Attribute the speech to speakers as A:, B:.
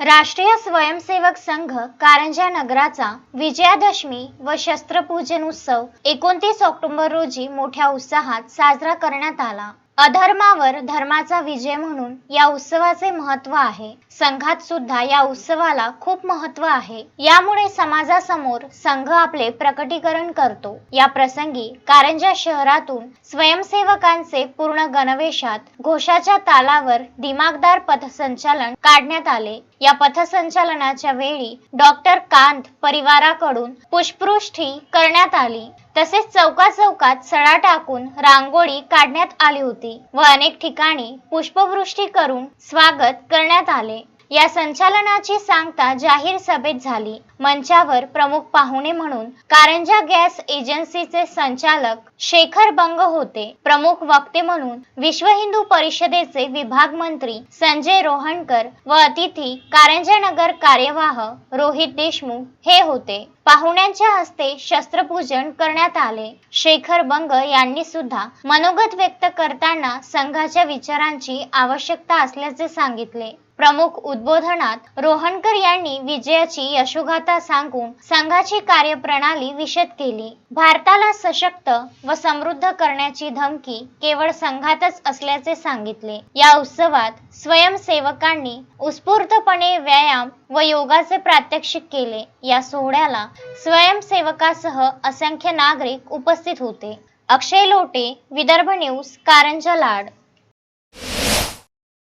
A: राष्ट्रीय स्वयंसेवक संघ कारंजा नगराचा विजयादशमी व शस्त्रपूजन उत्सव एकोणतीस ऑक्टोबर रोजी मोठ्या उत्साहात साजरा करण्यात आला. अधर्मावर धर्माचा विजय म्हणून या उत्सवाचे महत्त्व आहे. संघात सुद्धा या उत्सवाला खूप महत्त्व आहे. यामुळे समाजासमोर संघ आपले प्रकटीकरण करतो. या प्रसंगी कारंजा शहरातून स्वयंसेवकांचे पूर्ण गणवेशात घोषाच्या तालावर दिमागदार पथसंचालन काढण्यात आले. या पथसंचलनाच्या वेळी डॉक्टर कांत परिवाराकडून पुष्पृष्ठी करण्यात आली. तसेच चौका चौकात सडा टाकून रांगोळी काढण्यात आली होती व अनेक ठिकाणी पुष्पवृष्टी करून स्वागत करण्यात आले. या संचालनाची सांगता जाहीर सभेत झाली. मंचावर प्रमुख पाहुणे म्हणून कारंजा गॅस एजन्सीचे संचालक शेखर बंग होते. प्रमुख वक्ते म्हणून विश्व हिंदू परिषदेचे विभाग मंत्री संजय रोहणकर व अतिथी कारंजा नगर कार्यवाह रोहित देशमुख हे होते. पाहुण्यांच्या हस्ते शस्त्रपूजन करण्यात आले. शेखर बंग यांनी सुद्धा मनोगत व्यक्त करताना संघाच्या विचारांची आवश्यकता असल्याचे सांगितले. प्रमुख उद्बोधनात रोहनकर यांनी विजयाची यशोगाथा सांगून संघाची कार्यप्रणाली विशद केली. भारताला सशक्त व समृद्ध करण्याची धमकी केवळ संघातच असल्याचे सांगितले. या उत्सवात स्वयंसेवकांनी उत्स्फूर्तपणे व्यायाम व योगाचे प्रात्यक्षिक केले. या सोहळ्याला स्वयंसेवकासह असंख्य नागरिक उपस्थित होते. अक्षय लोटे विदर्भ न्यूज कारंजा लाड.